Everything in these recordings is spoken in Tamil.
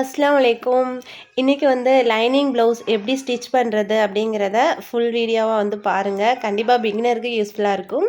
அஸ்லாம் அலைக்கும். இன்றைக்கி வந்து லைனிங் ப்ளவுஸ் எப்படி ஸ்டிச் பண்ணுறது அப்படிங்கிறத ஃபுல் வீடியோவாக வந்து பாருங்கள் கண்டிப்பாக பிகினருக்கு யூஸ்ஃபுல்லாக இருக்கும்.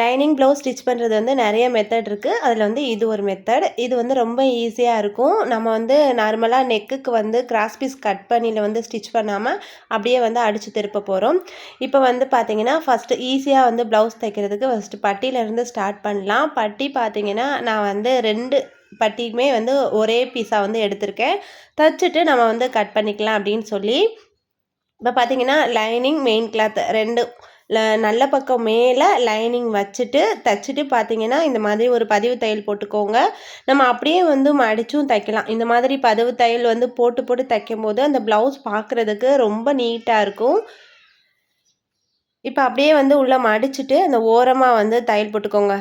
லைனிங் ப்ளவுஸ் ஸ்டிச் பண்ணுறது வந்து நிறைய மெத்தட் இருக்குது அதில் வந்து இது ஒரு மெத்தட் இது வந்து ரொம்ப ஈஸியாக இருக்கும். நம்ம வந்து நார்மலாக நெக்குக்கு வந்து கிராஸ் பீஸ் கட் பண்ணியில் வந்து ஸ்டிச் பண்ணாமல் அப்படியே வந்து அடித்து திருப்ப போகிறோம் இப்போ வந்து பார்த்திங்கன்னா ஃபஸ்ட்டு ஈஸியாக வந்து ப்ளவுஸ் தைக்கிறதுக்கு ஃபஸ்ட்டு பட்டியிலேருந்து ஸ்டார்ட் பண்ணலாம். பட்டி பார்த்திங்கன்னா நான் வந்து ரெண்டு பட்டியுமே வந்து ஒரே பீஸாக வந்து எடுத்திருக்கேன். தைச்சிட்டு நம்ம வந்து கட் பண்ணிக்கலாம் அப்படின்னு சொல்லி. இப்போ பார்த்தீங்கன்னா லைனிங் மெயின் கிளாத் ரெண்டு ல நல்ல பக்கம் மேலே லைனிங் வச்சுட்டு தைச்சிட்டு பார்த்தீங்கன்னா இந்த மாதிரி ஒரு பதிவு தையல் போட்டுக்கோங்க. நம்ம அப்படியே வந்து மடிச்சும் தைக்கலாம். இந்த மாதிரி பதிவு தையல் வந்து போட்டு போட்டு தைக்கும் போது அந்த ப்ளவுஸ் பார்க்குறதுக்கு ரொம்ப நீட்டாக இருக்கும். இப்போ அப்படியே வந்து உள்ளே மடிச்சுட்டு அந்த ஓரமாக வந்து தையல் போட்டுக்கோங்க.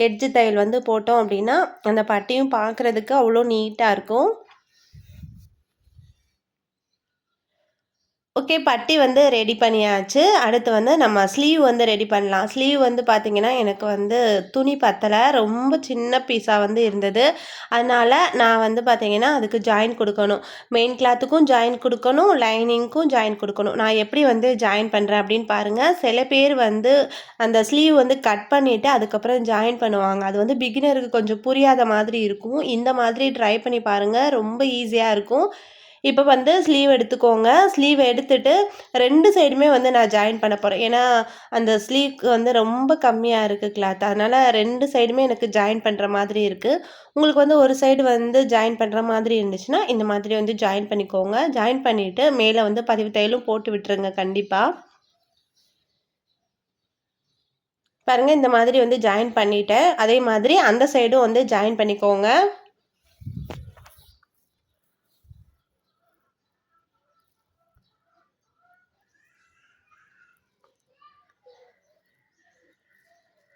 ஹெட்ஜு தையல் வந்து போட்டோம் அப்படின்னா அந்த பட்டியும் பார்க்குறதுக்கு அவ்வளோ நீட்டாக இருக்கும். ஓகே பட்டி வந்து ரெடி பண்ணியாச்சு. அடுத்து வந்து நம்ம ஸ்லீவ் வந்து ரெடி பண்ணலாம். ஸ்லீவ் வந்து பார்த்திங்கன்னா எனக்கு வந்து துணி பத்தலை. ரொம்ப சின்ன பீஸாக வந்து இருந்தது. அதனால் நான் வந்து பார்த்திங்கன்னா அதுக்கு ஜாயின் கொடுக்கணும். மெயின் கிளாத்துக்கும் ஜாயின் கொடுக்கணும். லைனிங்க்கும் ஜாயின் கொடுக்கணும். நான் எப்படி வந்து ஜாயின் பண்ணுறேன் அப்படின்னு பாருங்கள் சில பேர் வந்து அந்த ஸ்லீவ் வந்து கட் பண்ணிவிட்டு அதுக்கப்புறம் ஜாயின் பண்ணுவாங்க. அது வந்து பிகினருக்கு கொஞ்சம் புரியாத மாதிரி இருக்கும். இந்த மாதிரி ட்ரை பண்ணி பாருங்கள் ரொம்ப ஈஸியாக இருக்கும். இப்போ வந்து ஸ்லீவ் எடுத்துக்கோங்க. ஸ்லீவ் எடுத்துட்டு ரெண்டு சைடுமே வந்து நான் ஜாயின் பண்ண போகிறேன் ஏன்னா அந்த ஸ்லீவ்க்கு வந்து ரொம்ப கம்மியாக இருக்குது கிளாத் அதனால் ரெண்டு சைடுமே எனக்கு ஜாயின் பண்ணுற மாதிரி இருக்குது உங்களுக்கு வந்து ஒரு சைடு வந்து ஜாயின் பண்ணுற மாதிரி இருந்துச்சுன்னா இந்த மாதிரி வந்து ஜாயின் பண்ணிக்கோங்க. ஜாயின் பண்ணிவிட்டு மேலே வந்து பதிவு தையலும் போட்டு விட்டுருங்க கண்டிப்பாக பாருங்கள் இந்த மாதிரி வந்து ஜாயின் பண்ணிவிட்டேன் அதே மாதிரி அந்த சைடும் வந்து ஜாயின் பண்ணிக்கோங்க.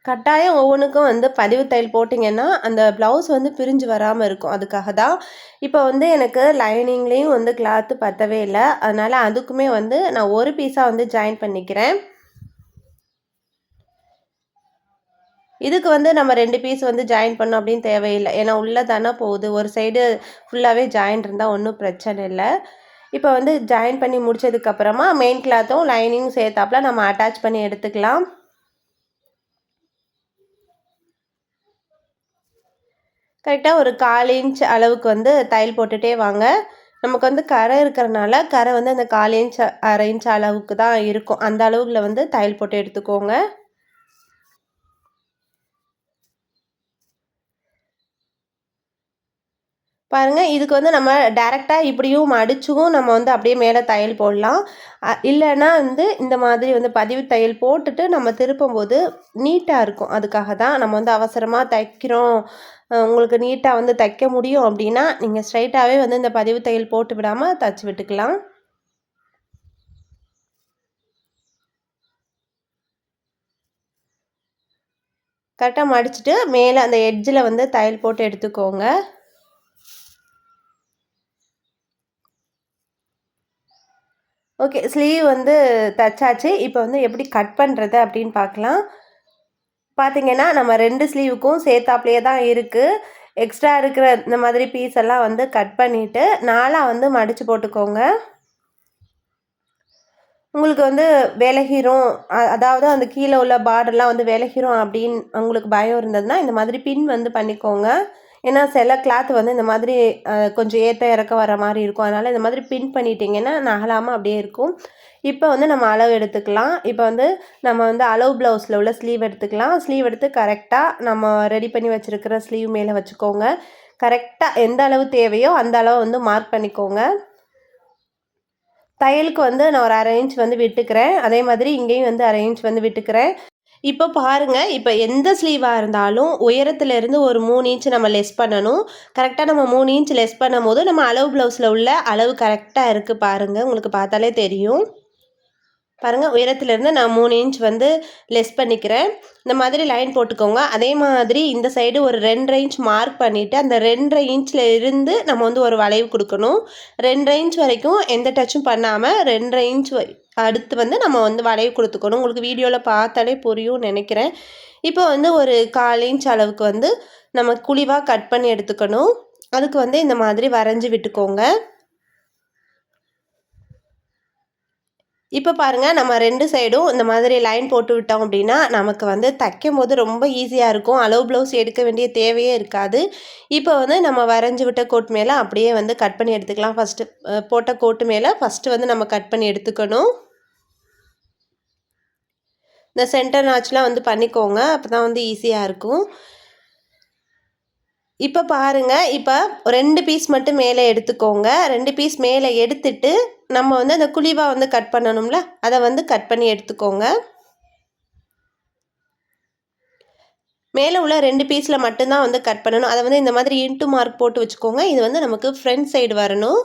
கட்டாயம் ஒவ்வொன்றுக்கும் வந்து பதிவு தையல் போட்டிங்கன்னா அந்த ப்ளவுஸ் வந்து பிரிஞ்சு வராமல் இருக்கும். அதுக்காக தான் இப்போ வந்து எனக்கு லைனிங்லேயும் வந்து கிளாத்து பத்தவே இல்லை. அதனால் அதுக்குமே வந்து நான் ஒரு பீஸாக வந்து ஜாயின் பண்ணிக்கிறேன். இதுக்கு வந்து நம்ம ரெண்டு பீஸ் வந்து ஜாயின் பண்ணோம் அப்படின்னு தேவையில்லை. ஏன்னா உள்ளே தானே போகுது. ஒரு சைடு ஃபுல்லாகவே ஜாயின் இருந்தால் ஒன்றும் பிரச்சனை இல்லை. இப்போ வந்து ஜாயின் பண்ணி முடிச்சதுக்கப்புறமா மெயின் கிளாத்தும் லைனிங்கும் சேர்த்தாப்புல நம்ம அட்டாச் பண்ணி எடுத்துக்கலாம். கரெக்டாக ஒரு கால் இன்ச் அளவுக்கு வந்து தையல் போட்டுகிட்டே வாங்க. நமக்கு வந்து கரை இருக்கிறனால கரை வந்து அந்த கால் இன்ச் அரை இன்ச் அளவுக்கு தான் இருக்கும். அந்த அளவுக்குல வந்து தையல் போட்டு எடுத்துக்கோங்க. பாருங்கள் இதுக்கு வந்து நம்ம டேரெக்டாக இப்படியும் மடிச்சும் நம்ம வந்து அப்படியே மேலே தையல் போடலாம். இல்லைன்னா வந்து இந்த மாதிரி வந்து பதிவு தையல் போட்டுட்டு நம்ம திருப்பும்போது நீட்டாக இருக்கும். அதுக்காக தான் நம்ம வந்து அவசரமாக தைக்கிறோம். உங்களுக்கு நீட்டாக வந்து தைக்க முடியும் அப்படின்னா நீங்கள் ஸ்ட்ரைட்டாகவே வந்து இந்த பதிவு தையல் போட்டு விடாமல் தைச்சி விட்டுக்கலாம். கரெக்டாக மடிச்சுட்டு மேலே அந்த எட்ஜில் வந்து தையல் போட்டு எடுத்துக்கோங்க. ஓகே ஸ்லீவ் வந்து தச்சாச்சு இப்போ வந்து எப்படி கட் பண்ணுறது அப்படின்னு பார்க்கலாம். பார்த்தீங்கன்னா நம்ம ரெண்டு ஸ்லீவுக்கும் சேர்த்தாப்லேயே தான் இருக்குது எக்ஸ்ட்ரா இருக்கிற இந்த மாதிரி பீஸ் எல்லாம் வந்து கட் பண்ணிவிட்டு நாளாக வந்து மடித்து போட்டுக்கோங்க. உங்களுக்கு வந்து விலகிரும். அதாவது அந்த கீழே உள்ள பார்டர்லாம் வந்து விலகிரும் அப்படின்னு உங்களுக்கு பயம் இருந்ததுன்னா இந்த மாதிரி பின் வந்து பண்ணிக்கோங்க. ஏன்னா சில கிளாத் வந்து இந்த மாதிரி கொஞ்சம் ஏற்ற இறக்க வர மாதிரி இருக்கும். அதனால் இந்த மாதிரி பின் பண்ணிட்டீங்கன்னா நகலாமல் அப்படியே இருக்கும். இப்போ வந்து நம்ம அளவு எடுத்துக்கலாம். இப்போ வந்து நம்ம வந்து அளவு ப்ளவுஸில் உள்ள ஸ்லீவ் எடுத்துக்கலாம். ஸ்லீவ் எடுத்து கரெக்டாக நம்ம ரெடி பண்ணி வச்சுருக்கிற ஸ்லீவ் மேலே வச்சுக்கோங்க. கரெக்டாக எந்த அளவு தேவையோ அந்த அளவு வந்து மார்க் பண்ணிக்கோங்க. தையலுக்கு வந்து நான் ஒரு அரை இன்ச் வந்து விட்டுக்கிறேன். அதே மாதிரி இங்கேயும் வந்து அரை இன்ச் வந்து விட்டுக்கிறேன். இப்போ பாருங்கள் இப்போ எந்த ஸ்லீவாக இருந்தாலும் உயரத்துலேருந்து ஒரு மூணு இன்ச் நம்ம லெஸ் பண்ணணும். கரெக்டாக நம்ம மூணு இன்ச் லெஸ் பண்ணும் போது நம்ம அளவு ப்ளவுஸில் உள்ள அளவு கரெக்டாக இருக்குது பாருங்கள் உங்களுக்கு பார்த்தாலே தெரியும். பாருங்கள் உயரத்துலேருந்து நான் மூணு இன்ச் வந்து லெஸ் பண்ணிக்கிறேன். இந்த மாதிரி லைன் போட்டுக்கோங்க. அதே மாதிரி இந்த சைடு ஒரு ரெண்டரை இன்ச் மார்க் பண்ணிவிட்டு அந்த ரெண்டரை இன்ச்சில் இருந்து நம்ம வந்து ஒரு வளைவு கொடுக்கணும். ரெண்டரை இன்ச் வரைக்கும் எந்த டச்சும் பண்ணாமல் ரெண்டரை இன்ச் அடுத்து வந்து நம்ம வந்து வளைவு கொடுத்துக்கணும். உங்களுக்கு வீடியோவில் பார்த்தாலே புரியும் நினைக்கிறேன். இப்போ வந்து ஒரு கால் இன்ச் அளவுக்கு வந்து நம்ம குழிவாக கட் பண்ணி எடுத்துக்கணும். அதுக்கு வந்து இந்த மாதிரி வரைஞ்சி விட்டுக்கோங்க. இப்போ பாருங்கள் நம்ம ரெண்டு சைடும் இந்த மாதிரி லைன் போட்டு விட்டோம் அப்படின்னா நமக்கு வந்து தைக்கும் போது ரொம்ப ஈஸியாக இருக்கும். அளவு ப்ளவுஸ் எடுக்க வேண்டிய தேவையே இருக்காது. இப்போ வந்து நம்ம வரைஞ்சி விட்ட கோட் மேலே அப்படியே வந்து கட் பண்ணி எடுத்துக்கலாம். ஃபஸ்ட்டு போட்ட கோட்டு மேலே ஃபஸ்ட்டு வந்து நம்ம கட் பண்ணி எடுத்துக்கணும். இந்த சென்டர் நாச்செலாம் வந்து பண்ணிக்கோங்க. அப்போ தான் வந்து ஈஸியாக இருக்கும். இப்போ பாருங்கள் இப்போ ரெண்டு பீஸ் மட்டும் மேலே எடுத்துக்கோங்க. ரெண்டு பீஸ் மேலே எடுத்துட்டு நம்ம வந்து அந்த குழிவாக வந்து கட் பண்ணணும்ல? அதை வந்து கட் பண்ணி எடுத்துக்கோங்க. மேலே உள்ள ரெண்டு பீஸில் மட்டும்தான் வந்து கட் பண்ணணும். அதை வந்து இந்த மாதிரி இன்ட்டு மார்க் போட்டு வச்சுக்கோங்க. இது வந்து நமக்கு ஃப்ரண்ட் சைடு வரணும்.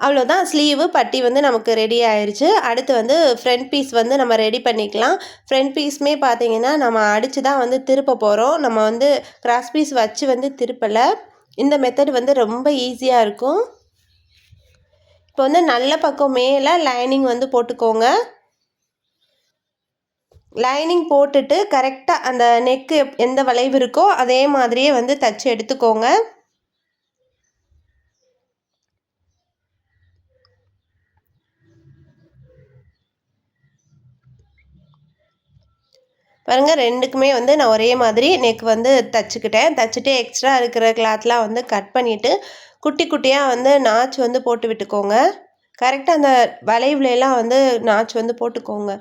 அவ்வளோதான் ஸ்லீவு பட்டி வந்து நமக்கு ரெடி ஆயிடுச்சு அடுத்து வந்து ஃப்ரண்ட் பீஸ் வந்து நம்ம ரெடி பண்ணிக்கலாம். ஃப்ரண்ட் பீஸுமே பார்த்தீங்கன்னா நம்ம அடித்து தான் வந்து திருப்ப போகிறோம் நம்ம வந்து கிராஸ் பீஸ் வச்சு வந்து திருப்பலை. இந்த மெத்தட் வந்து ரொம்ப ஈஸியாக இருக்கும். இப்போ வந்து நல்ல பக்கம் மேலே லைனிங் வந்து போட்டுக்கோங்க. லைனிங் போட்டுட்டு கரெக்டாக அந்த நெக்கு எந்த வளைவு இருக்கோ அதே மாதிரியே வந்து தச்சு எடுத்துக்கோங்க. பாருங்கள் ரெண்டுக்குமே வந்து நான் ஒரே மாதிரி நெக் வந்து தைச்சிக்கிட்டேன் தச்சுட்டு எக்ஸ்ட்ரா இருக்கிற கிளாத்லாம் வந்து கட் பண்ணிவிட்டு குட்டி குட்டியாக வந்து நாச் வந்து போட்டு விட்டுக்கோங்க. கரெக்டாக அந்த வளைவுலலாம் வந்து நாச் வந்து போட்டுக்கோங்க.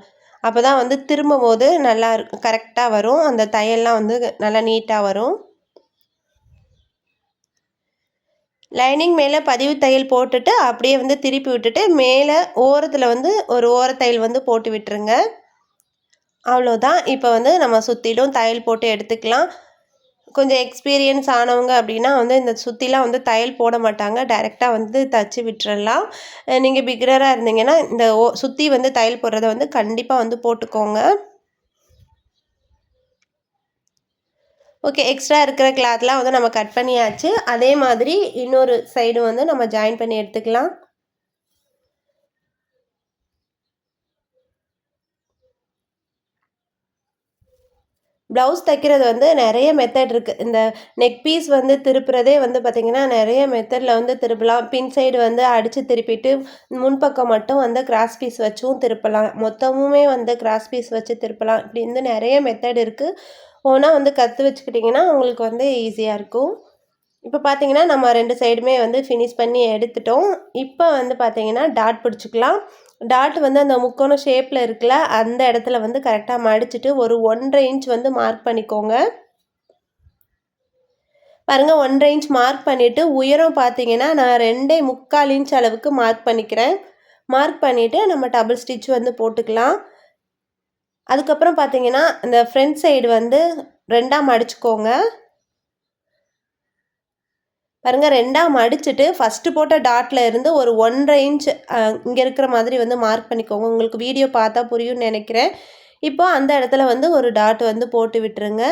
அப்போ தான் வந்து திரும்பும் போது நல்லா கரெக்டாக வரும். அந்த தையல்லாம் வந்து நல்லா நீட்டாக வரும். லைனிங் மேலே பதிவு தையல் போட்டுட்டு அப்படியே வந்து திருப்பி விட்டுட்டு மேலே ஓரத்தில் வந்து ஒரு ஓரத்தையல் வந்து போட்டு விட்டுருங்க. அவ்வளோதான் இப்போ வந்து நம்ம சுற்றிலும் தையல் போட்டு எடுத்துக்கலாம். கொஞ்சம் எக்ஸ்பீரியன்ஸ் ஆனவங்க அப்படின்னா வந்து இந்த சுற்றிலாம் வந்து தையல் போட மாட்டாங்க. டைரெக்டாக வந்து தச்சு விட்டுறலாம். நீங்கள் பிக்ரராக இருந்தீங்கன்னா இந்த ஓ சுற்றி வந்து தையல் போடுறத வந்து கண்டிப்பாக வந்து போட்டுக்கோங்க. ஓகே எக்ஸ்ட்ரா இருக்கிற கிளாத்லாம் வந்து நம்ம கட் பண்ணியாச்சு. அதே மாதிரி இன்னொரு சைடு வந்து நம்ம ஜாயின் பண்ணி எடுத்துக்கலாம். ப்ளவுஸ் தைக்கிறது வந்து நிறைய மெத்தட் இருக்குது இந்த நெக் பீஸ் வந்து திருப்புறதே வந்து பார்த்திங்கன்னா நிறைய மெத்தடில் வந்து திருப்பலாம். பின் சைடு வந்து அடித்து திருப்பிட்டு முன்பக்கம் மட்டும் வந்து கிராஸ் பீஸ் வச்சும் திருப்பலாம். மொத்தமுமே வந்து கிராஸ் பீஸ் வச்சு திருப்பலாம். இப்படி வந்து நிறைய மெத்தட் இருக்குது ஒன்றா வந்து கற்று வச்சுக்கிட்டிங்கன்னா உங்களுக்கு வந்து ஈஸியாக இருக்கும். இப்போ பார்த்தீங்கன்னா நம்ம ரெண்டு சைடுமே வந்து ஃபினிஷ் பண்ணி எடுத்துட்டோம். இப்போ வந்து பார்த்தீங்கன்னா டாட் பிடிச்சிக்கலாம். டாட் வந்து அந்த முக்கோணம் ஷேப்பில் இருக்குல்ல அந்த இடத்துல வந்து கரெக்டாக மடிச்சுட்டு ஒரு ஒன்றரை இன்ச் வந்து மார்க் பண்ணிக்கோங்க. பாருங்கள் ஒன்றரை இன்ச் மார்க் பண்ணிவிட்டு உயரம் பார்த்தீங்கன்னா நான் ரெண்டே முக்கால் இன்ச் அளவுக்கு மார்க் பண்ணிக்கிறேன். மார்க் பண்ணிவிட்டு நம்ம டபுள் ஸ்டிச் வந்து போட்டுக்கலாம். அதுக்கப்புறம் பார்த்தீங்கன்னா இந்த ஃப்ரண்ட் சைடு வந்து ரெண்டாக மடிச்சுக்கோங்க. பாருங்கள் ரெண்டாக மடிச்சுட்டு ஃபஸ்ட்டு போட்ட டாட்டில் இருந்து ஒரு ஒன்றரை இன்ச் இங்கே இருக்கிற மாதிரி வந்து மார்க் பண்ணிக்கோங்க. உங்களுக்கு வீடியோ பார்த்தா புரியும்னு நினைக்கிறேன். இப்போது அந்த இடத்துல வந்து ஒரு டாட் வந்து போட்டு விட்டுருங்க.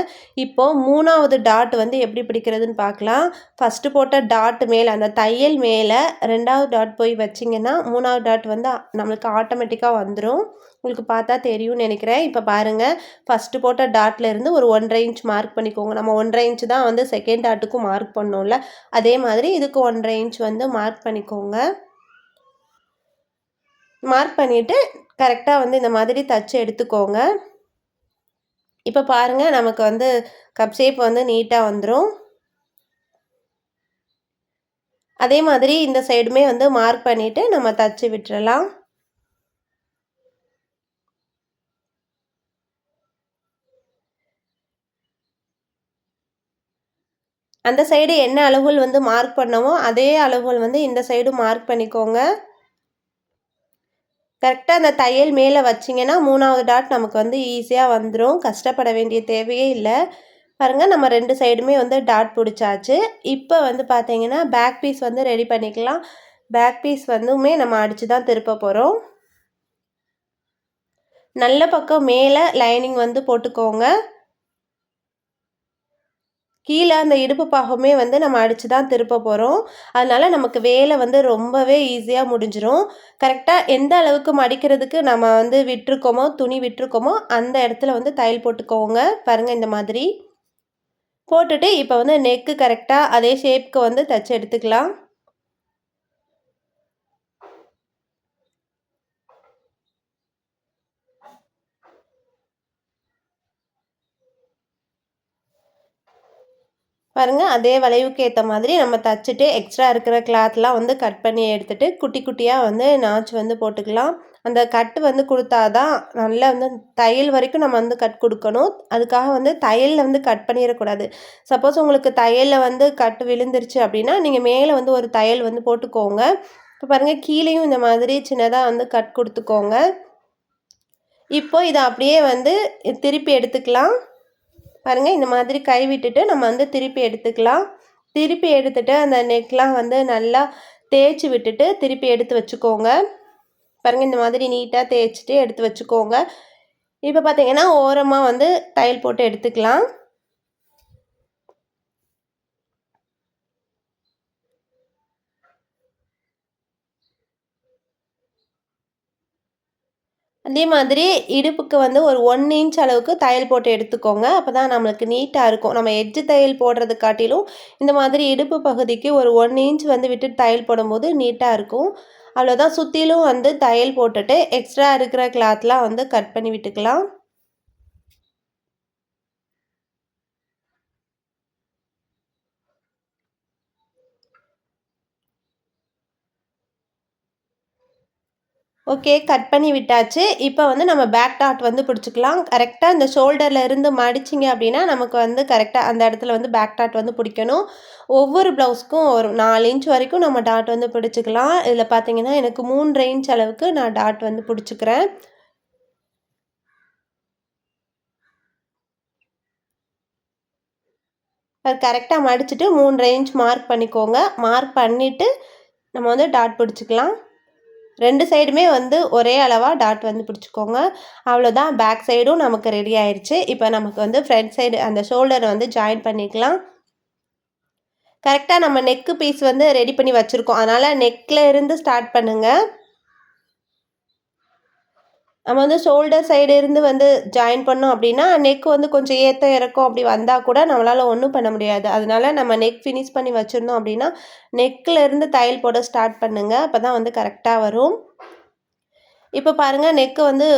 இப்போது மூணாவது டாட் வந்து எப்படி பிடிக்கிறதுன்னு பார்க்கலாம். ஃபஸ்ட்டு போட்ட டாட் மேலே அந்த தையல் மேலே ரெண்டாவது டாட் போய் வச்சிங்கன்னா மூணாவது டாட் வந்து நம்மளுக்கு ஆட்டோமேட்டிக்காக வந்துடும் உங்களுக்கு பார்த்தா தெரியும்னு நினைக்கிறேன். இப்போ பாருங்கள் ஃபஸ்ட்டு போட்ட டாட்டில் இருந்து ஒரு ஒன்றரை இன்ச் மார்க் பண்ணிக்கோங்க. நம்ம ஒன்றரை இன்ச் தான் வந்து செகண்ட் டாட்டுக்கும் மார்க் பண்ணோம்ல. அதே மாதிரி இதுக்கு ஒன்றரை இன்ச் வந்து மார்க் பண்ணிக்கோங்க. மார்க் பண்ணிவிட்டு கரெக்டாக வந்து இந்த மாதிரி தச்சு எடுத்துக்கோங்க. இப்போ பாருங்கள் நமக்கு வந்து கப் ஷேப் வந்து நீட்டாக வந்துடும் அதே மாதிரி இந்த சைடுமே வந்து மார்க் பண்ணிவிட்டு நம்ம தச்சு விட்டுறலாம். அந்த சைடு என்ன அளவுகள் வந்து மார்க் பண்ணமோ அதே அளவுகள் வந்து இந்த சைடு மார்க் பண்ணிக்கோங்க. கரெக்டாக அந்த தையல் மேலே வச்சிங்கன்னா மூணாவது டாட் நமக்கு வந்து ஈஸியாக வந்துடும் கஷ்டப்பட வேண்டிய தேவையே இல்லை. பாருங்கள் நம்ம ரெண்டு சைடுமே வந்து டாட் பிடிச்சாச்சு. இப்போ வந்து பார்த்தீங்கன்னா பேக் பீஸ் வந்து ரெடி பண்ணிக்கலாம். பேக் பீஸ் வந்துமே நம்ம அடித்து தான் திருப்ப போகிறோம் நல்ல பக்கம் மேலே லைனிங் வந்து போட்டுக்கோங்க. கீழே அந்த இடுப்பு பாகமே வந்து நம்ம அடித்து தான் திருப்ப போகிறோம் அதனால் நமக்கு வேலை வந்து ரொம்பவே ஈஸியாக முடிஞ்சிடும் கரெக்டாக எந்த அளவுக்கு மடிக்கிறதுக்கு நம்ம வந்து விட்டுருக்கோமோ துணி விட்டுருக்கோமோ அந்த இடத்துல வந்து தையல் போட்டுக்கோங்க. பாருங்கள் இந்த மாதிரி. போட்டுட்டு இப்போ வந்து நெக்கு கரெக்டாக அதே ஷேப்க்கு வந்து தச்சு எடுத்துக்கலாம். பாருங்கள் அதே வளைவுக்கு ஏற்ற மாதிரி நம்ம தச்சுட்டு எக்ஸ்ட்ரா இருக்கிற கிளாத்லாம் வந்து கட் பண்ணி எடுத்துகிட்டு குட்டி குட்டியாக வந்து நாச்சு வந்து போட்டுக்கலாம். அந்த கட்டு வந்து கொடுத்தா தான் நல்லா வந்து தையல் வரைக்கும் நம்ம வந்து கட் கொடுக்கணும். அதுக்காக வந்து தையலில் வந்து கட் பண்ணிடக்கூடாது. சப்போஸ் உங்களுக்கு தையலில் வந்து கட்டு விழுந்துருச்சு அப்படின்னா நீங்கள் மேலே வந்து ஒரு தையல் வந்து போட்டுக்கோங்க. இப்போ பாருங்கள் கீழேயும் இந்த மாதிரி சின்னதாக வந்து கட் கொடுத்துக்கோங்க. இப்போ இதை அப்படியே வந்து திருப்பி எடுத்துக்கலாம். பாருங்கள் இந்த மாதிரி கை விட்டுட்டு நம்ம வந்து திருப்பி எடுத்துக்கலாம். திருப்பி எடுத்துகிட்டு அந்த நெக்லாம் வந்து நல்லா தேய்ச்சி விட்டுட்டு திருப்பி எடுத்து வச்சுக்கோங்க. பாருங்கள் இந்த மாதிரி நீட்டாக தேய்ச்சிட்டு எடுத்து வச்சுக்கோங்க. இப்போ பார்த்தீங்கன்னா ஓரமாக வந்து தையல் போட்டு எடுத்துக்கலாம். அதே மாதிரி இடுப்புக்கு வந்து ஒரு ஒன் இன்ச் அளவுக்கு தையல் போட்டு எடுத்துக்கோங்க. அப்போ தான் நம்மளுக்கு நீட்டாக இருக்கும். நம்ம எட்ஜு தையல் போடுறது காட்டிலும் இந்த மாதிரி இடுப்பு பகுதிக்கு ஒரு ஒன் இன்ச் வந்து விட்டு தையல் போடும்போது நீட்டாக இருக்கும். அவ்வளோதான் சுற்றிலும் வந்து தையல் போட்டுட்டு எக்ஸ்ட்ரா இருக்கிற கிளாத்லாம் வந்து கட் பண்ணி விட்டுக்கலாம். ஓகே கட் பண்ணி விட்டாச்சு. இப்போ வந்து நம்ம பேக் டாட் வந்து பிடிச்சிக்கலாம். கரெக்டாக இந்த ஷோல்டரில் இருந்து மடிச்சிங்க அப்படின்னா நமக்கு வந்து கரெக்டாக அந்த இடத்துல வந்து பேக் டாட் வந்து பிடிக்கணும். ஒவ்வொரு ப்ளவுஸ்க்கும் ஒரு நாலு இன்ச் வரைக்கும் நம்ம டாட் வந்து பிடிச்சிக்கலாம். இதில் பார்த்தீங்கன்னா எனக்கு மூன்று இன்ச் அளவுக்கு நான் டாட் வந்து பிடிச்சிக்கிறேன். கரெக்டாக மடிச்சுட்டு மூன்றரை இன்ச் மார்க் பண்ணிக்கோங்க. மார்க் பண்ணிவிட்டு நம்ம வந்து டாட் பிடிச்சிக்கலாம். ரெண்டு சைடுமே வந்து ஒரே அளவாக டாட் வந்து பிடிச்சிக்கோங்க. அவ்வளோதான் பேக் சைடும் நமக்கு ரெடி ஆயிடுச்சு இப்போ நமக்கு வந்து ஃப்ரண்ட் சைடு அந்த ஷோல்டரை வந்து ஜாயின் பண்ணிக்கலாம். கரெக்டாக நம்ம நெக்கு பீஸ் வந்து ரெடி பண்ணி வச்சுருக்கோம். அதனால் நெக்கில் இருந்து ஸ்டார்ட் பண்ணுங்கள் நம்ம வந்து ஷோல்டர் சைடு இருந்து வந்து ஜாயின் பண்ணோம் அப்படின்னா நெக் வந்து கொஞ்சம் ஏற்ற இறக்கும் அப்படி வந்தால் கூட நம்மளால் ஒன்றும் பண்ண முடியாது. அதனால நம்ம நெக் ஃபினிஷ் பண்ணி வச்சுருந்தோம் அப்படின்னா நெக்கில் இருந்து தையல் போட ஸ்டார்ட் பண்ணுங்கள் அப்போ தான் வந்து கரெக்டாக வரும். இப்போ பாருங்கள் நெக்கு வந்து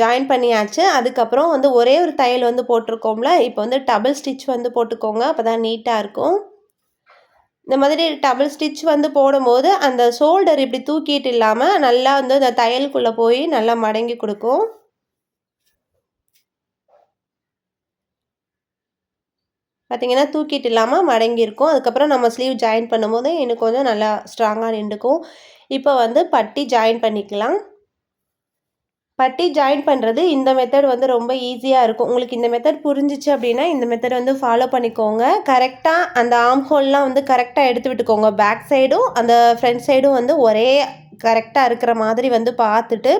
ஜாயின் பண்ணியாச்சு. அதுக்கப்புறம் வந்து ஒரே ஒரு தையல் வந்து போட்டிருக்கோம்ல இப்போ வந்து டபுள் ஸ்டிச் வந்து போட்டுக்கோங்க. அப்போ தான் நீட்டாக இருக்கும். இந்த மாதிரி டபுள் ஸ்டிச் வந்து போடும்போது அந்த ஷோல்டர் இப்படி தூக்கிட்டு இல்லாமல் நல்லா வந்து அந்த தையலுக்குள்ளே போய் நல்லா மடங்கி கொடுக்கும். பார்த்திங்கன்னா தூக்கிட்டு இல்லாமல் மடங்கியிருக்கும் அதுக்கப்புறம் நம்ம ஸ்லீவ் ஜாயின் பண்ணும்போது இன்னும் கொஞ்சம் நல்லா ஸ்ட்ராங்காக நின்றுக்கும். இப்போ வந்து பட்டி ஜாயின் பண்ணிக்கலாம். பட்டி ஜாயின் பண்ணுறது இந்த மெத்தட் வந்து ரொம்ப ஈஸியாக இருக்கும். உங்களுக்கு இந்த மெத்தட் புரிஞ்சிச்சு அப்படின்னா இந்த மெத்தட் வந்து ஃபாலோ பண்ணிக்கோங்க. கரெக்டாக அந்த ஆம் ஹோல்லாம் வந்து கரெக்டாக எடுத்து விட்டுக்கோங்க. பேக் சைடும் அந்த ஃப்ரண்ட் சைடும் வந்து ஒரே கரெக்டாக இருக்கிற மாதிரி வந்து பார்த்துட்டு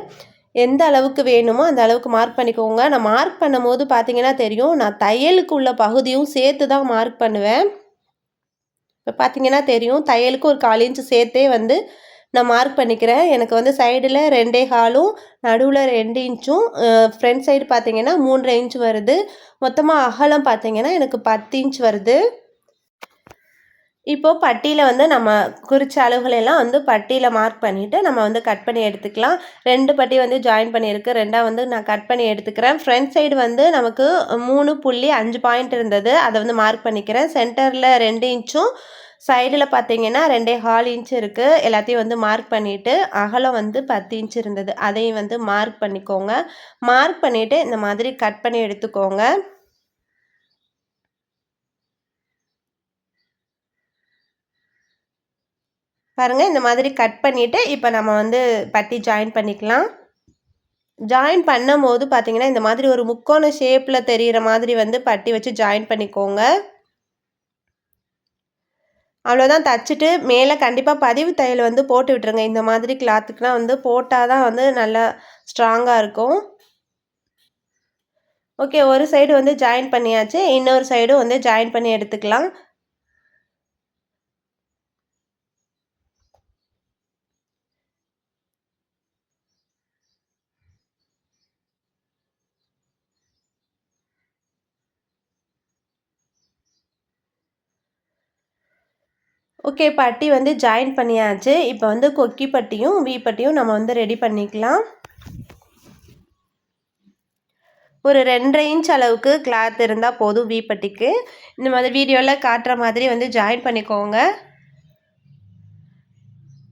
எந்த அளவுக்கு வேணுமோ அந்த அளவுக்கு மார்க் பண்ணிக்கோங்க. நான் மார்க் பண்ணும்போது பார்த்தீங்கன்னா தெரியும். நான் தையலுக்கு உள்ள பகுதியும் சேர்த்து தான் மார்க் பண்ணுவேன். இப்போ பார்த்தீங்கன்னா தெரியும். தையலுக்கு ஒரு கால் இன்ச்சு சேர்த்தே வந்து நான் மார்க் பண்ணிக்கிறேன். எனக்கு வந்து சைடில் ரெண்டே ஹாலும் நடுவில் ரெண்டு இன்ச்சும் ஃப்ரண்ட் சைடு பார்த்தீங்கன்னா மூன்றரை இன்ச் வருது. மொத்தமாக அகலம் பார்த்தீங்கன்னா எனக்கு பத்து இன்ச் வருது. இப்போது பட்டியில் வந்து நம்ம குறித்த அளவுகளெல்லாம் வந்து பட்டியில் மார்க் பண்ணிவிட்டு நம்ம வந்து கட் பண்ணி எடுத்துக்கலாம். ரெண்டு பட்டி வந்து ஜாயின் பண்ணியிருக்கு. ரெண்டாக வந்து நான் கட் பண்ணி எடுத்துக்கிறேன். ஃப்ரண்ட் சைடு வந்து நமக்கு மூணு புள்ளி அஞ்சு பாயிண்ட் இருந்தது. அதை வந்து மார்க் பண்ணிக்கிறேன். சென்டரில் ரெண்டு இன்ச்சும் சைடில் பார்த்தீங்கன்னா ரெண்டே ஹால் இன்ச் இருக்குது எல்லாத்தையும் வந்து மார்க் பண்ணிவிட்டு அகலம் வந்து பத்து இன்ச் இருந்தது. அதையும் வந்து மார்க் பண்ணிக்கோங்க. மார்க் பண்ணிவிட்டு இந்த மாதிரி கட் பண்ணி எடுத்துக்கோங்க. பாருங்கள் இந்த மாதிரி கட் பண்ணிவிட்டு இப்போ நம்ம வந்து பட்டி ஜாயின் பண்ணிக்கலாம். ஜாயின் பண்ணும் போது பார்த்தீங்கன்னா இந்த மாதிரி ஒரு முக்கோண ஷேப்பில் தெரிகிற மாதிரி வந்து பட்டி வச்சு ஜாயின் பண்ணிக்கோங்க. அவ்வளோதான் தச்சுட்டு மேலே கண்டிப்பாக பதிவு தையல் வந்து போட்டு விட்டுருங்க. இந்த மாதிரி கிளாத்துக்குலாம் வந்து போட்டால் தான் வந்து நல்லா ஸ்ட்ராங்காக இருக்கும். ஓகே ஒரு சைடு வந்து ஜாயின் பண்ணியாச்சு. இன்னொரு சைடும் வந்து ஜாயின் பண்ணி எடுத்துக்கலாம். ஓகே பட்டி வந்து ஜாயின் பண்ணியாச்சு. இப்போ வந்து கொக்கி பட்டியும் வி பட்டியும் நம்ம வந்து ரெடி பண்ணிக்கலாம். ஒரு ரெண்டரை இன்ச் அளவுக்கு கிளாத் இருந்தால் போதும் வீப்பட்டிக்கு பட்டிக்கு. இந்த மாதிரி வீடியோவில் காட்டுற மாதிரி வந்து ஜாயின் பண்ணிக்கோங்க.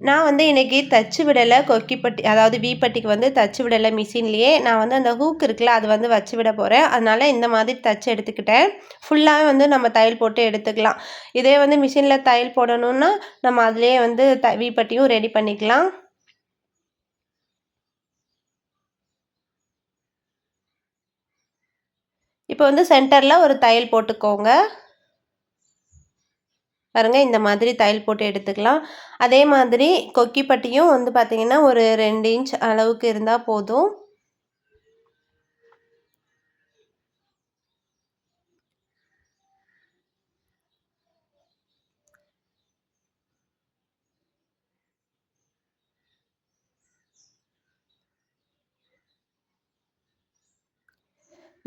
நான் வந்து இன்றைக்கி தச்சு விடலை கொக்கிப்பட்டி அதாவது வீப்பட்டிக்கு வந்து தச்சு விடலை மிஷின்லேயே. நான் வந்து அந்த ஹூக் இருக்குல்ல அது வந்து வச்சு விட போகிறேன் அதனால் இந்த மாதிரி தச்சு எடுத்துக்கிட்டேன். ஃபுல்லாகவே வந்து நம்ம தையல் போட்டு எடுத்துக்கலாம். இதே வந்து மிஷினில் தையல் போடணுன்னா நம்ம அதிலே வந்து த வீப்பட்டியும் ரெடி பண்ணிக்கலாம். இப்போ வந்து சென்டரில் ஒரு தையல் போட்டுக்கோங்க. பாருங்கள் இந்த மாதிரி தையல் போட்டு எடுத்துக்கலாம். அதே மாதிரி கொக்கிப்பட்டியும் வந்து பார்த்திங்கன்னா ஒரு ரெண்டு இன்ச் அளவுக்கு இருந்தால் போதும்.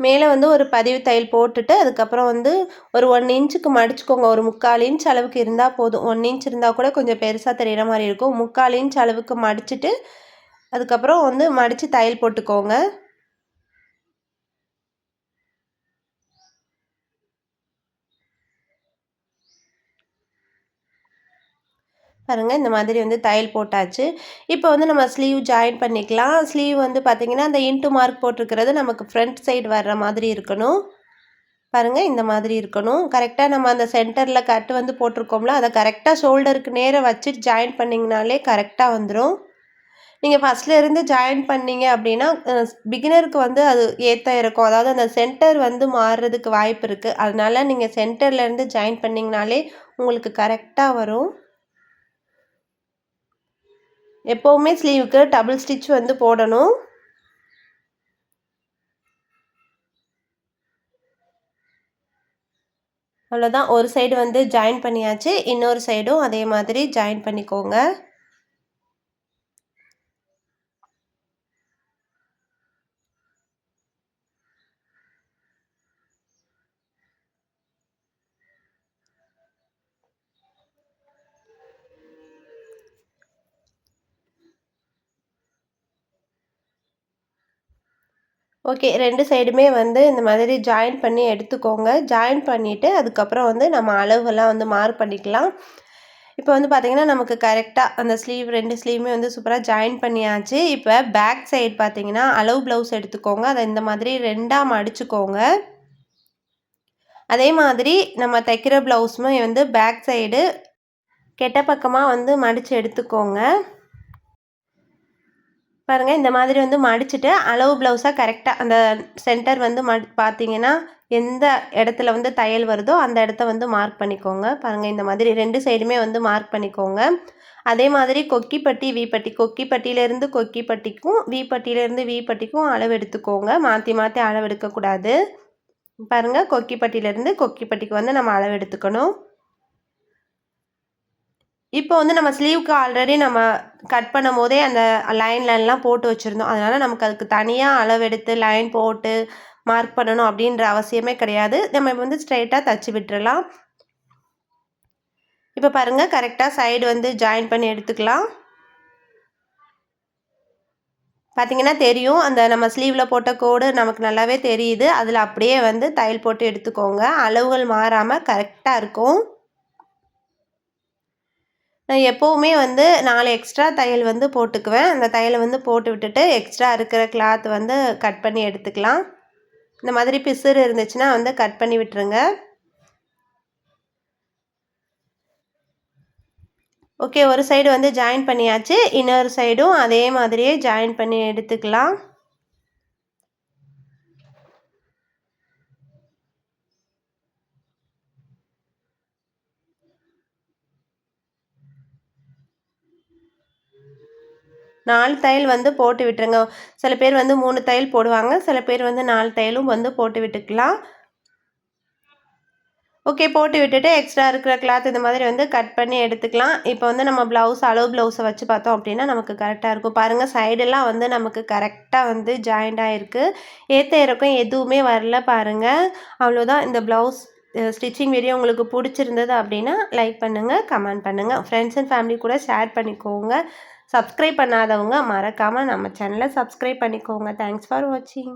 மேலே வந்து ஒரு பதிவு தையல் போட்டுட்டு அதுக்கப்புறம் வந்து ஒரு ஒன் இன்ச்சுக்கு மடிச்சுக்கோங்க. ஒரு முக்கால் இன்ச் அளவுக்கு இருந்தால் போதும். ஒன் இன்ச் இருந்தால் கூட கொஞ்சம் பெருசாக தெரிகிற மாதிரி இருக்கும். முக்கால் இன்ச் அளவுக்கு மடிச்சுட்டு அதுக்கப்புறம் வந்து மடித்து தையல் போட்டுக்கோங்க. பாருங்கள் இந்த மாதிரி வந்து தையல் போட்டாச்சு. இப்போ வந்து நம்ம ஸ்லீவ் ஜாயின் பண்ணிக்கலாம். ஸ்லீவ் வந்து பார்த்திங்கன்னா அந்த இன்ட்டு மார்க் போட்டிருக்கிறது நமக்கு ஃப்ரண்ட் சைடு வர்ற மாதிரி இருக்கணும். பாருங்கள் இந்த மாதிரி இருக்கணும். கரெக்டாக நம்ம அந்த சென்டரில் கட்டு வந்து போட்டிருக்கோம்ல அதை கரெக்டாக ஷோல்டருக்கு நேராக வச்சுட்டு ஜாயின் பண்ணிங்கனாலே கரெக்டாக வந்துடும் நீங்கள் ஃபஸ்ட்லேருந்து ஜாயின் பண்ணீங்க அப்படின்னா பிகினருக்கு வந்து அது ஏற்ற இருக்கும். அதாவது அந்த சென்டர் வந்து மாறுறதுக்கு வாய்ப்பு இருக்குது அதனால் நீங்கள் சென்டர்லேருந்து ஜாயின் பண்ணிங்கனாலே உங்களுக்கு கரெக்டாக வரும். எப்போவுமே ஸ்லீவுக்கு டபுள் ஸ்டிச் வந்து போடணும். அவ்வளோதான் ஒரு சைடு வந்து ஜாயின் பண்ணியாச்சு. இன்னொரு சைடும் அதே மாதிரி ஜாயின் பண்ணிக்கோங்க. ஓகே ரெண்டு சைடுமே வந்து இந்த மாதிரி ஜாயின் பண்ணி எடுத்துக்கோங்க. ஜாயின் பண்ணிவிட்டு அதுக்கப்புறம் வந்து நம்ம அளவெல்லாம் வந்து மார்க் பண்ணிக்கலாம். இப்போ வந்து பார்த்திங்கன்னா நமக்கு கரெக்டாக அந்த ஸ்லீவ் ரெண்டு ஸ்லீவுமே வந்து சூப்பராக ஜாயின் பண்ணியாச்சு. இப்போ பேக் சைடு பார்த்திங்கன்னா அளவு ப்ளவுஸ் எடுத்துக்கோங்க. அதை இந்த மாதிரி ரெண்டாக மடிச்சுக்கோங்க. அதே மாதிரி நம்ம தைக்கிற ப்ளவுஸுமே வந்து பேக் சைடு கெட்ட பக்கமாக வந்து மடித்து எடுத்துக்கோங்க. பாருங்கள் இந்த மாதிரி வந்து மடிச்சுட்டு அளவு ப்ளவுஸாக கரெக்டாக அந்த சென்டர் வந்து மடி பார்த்தீங்கன்னா எந்த இடத்துல வந்து தையல் வருதோ அந்த இடத்த வந்து மார்க் பண்ணிக்கோங்க. பாருங்கள் இந்த மாதிரி ரெண்டு சைடுமே வந்து மார்க் பண்ணிக்கோங்க. அதே மாதிரி கொக்கிப்பட்டி வீப்பட்டி கொக்கிப்பட்டியிலேருந்து கொக்கிப்பட்டிக்கும் வீப்பட்டியிலேருந்து வீப்பட்டிக்கும் அளவு எடுத்துக்கோங்க. மாற்றி மாற்றி அளவு எடுக்கக்கூடாது. பாருங்கள் கொக்கிப்பட்டியிலேருந்து கொக்கிப்பட்டிக்கு வந்து நம்ம அளவு எடுத்துக்கணும். இப்போ வந்து நம்ம ஸ்லீவ்க்கு ஆல்ரெடி நம்ம கட் பண்ணும் போதே அந்த லைன் லைன்லாம் போட்டு வச்சுருந்தோம். அதனால் நமக்கு அதுக்கு தனியாக அளவெடுத்து லைன் போட்டு மார்க் பண்ணணும் அப்படின்ற அவசியமே கிடையாது. நம்ம வந்து ஸ்ட்ரைட்டாக தச்சு விட்டுறலாம். இப்போ பாருங்கள் கரெக்டாக சைடு வந்து ஜாயின் பண்ணி எடுத்துக்கலாம். பார்த்திங்கன்னா தெரியும் அந்த நம்ம ஸ்லீவில் போட்ட கோடு நமக்கு நல்லாவே தெரியுது. அதில் அப்படியே வந்து தையல் போட்டு எடுத்துக்கோங்க. அளவுகள் மாறாமல் கரெக்டாக இருக்கும். நான் எப்போவுமே வந்து நாலு எக்ஸ்ட்ரா தையல் வந்து போட்டுக்குவேன். அந்த தையலை வந்து போட்டு விட்டுட்டு எக்ஸ்ட்ரா இருக்கிற கிளாத் வந்து கட் பண்ணி எடுத்துக்கலாம். இந்த மாதிரி பிசுறு இருந்துச்சுன்னா வந்து கட் பண்ணி விட்டுருங்க. ஓகே ஒரு சைடு வந்து ஜாயின் பண்ணியாச்சு. இன்னொரு சைடும் அதே மாதிரியே ஜாயின் பண்ணி எடுத்துக்கலாம். நாலு தையல் வந்து போட்டு விட்டுருங்க. சில பேர் வந்து மூணு தையல் போடுவாங்க. சில பேர் வந்து நாலு தையலும் வந்து போட்டு விட்டுக்கலாம். ஓகே போட்டு விட்டுட்டு எக்ஸ்ட்ரா இருக்கிற கிளாத் இந்த மாதிரி வந்து கட் பண்ணி எடுத்துக்கலாம். இப்போ வந்து நம்ம ப்ளவுஸ் அளவு ப்ளவுஸை வச்சு பார்த்தோம் அப்படின்னா நமக்கு கரெக்டாக இருக்கும். பாருங்கள் சைடெல்லாம் வந்து நமக்கு கரெக்டாக வந்து ஜாயிண்ட் ஆகிருக்கு ஏற்ற இறக்கம் எதுவுமே வரல பாருங்கள் அவ்வளோதான் இந்த ப்ளவுஸ் ஸ்டிச்சிங் வீடியோ உங்களுக்கு பிடிச்சிருந்தது அப்படின்னா லைக் பண்ணுங்கள் கமெண்ட் பண்ணுங்கள் ஃப்ரெண்ட்ஸ் அண்ட் ஃபேமிலி கூட ஷேர் பண்ணிக்கோங்க. சப்ஸ்கிரைப் பண்ணாதவங்க மறக்காமல் நம்ம சேனலை சப்ஸ்கிரைப் பண்ணிக்கோங்க. தேங்க்ஸ் ஃபார் வாட்சிங்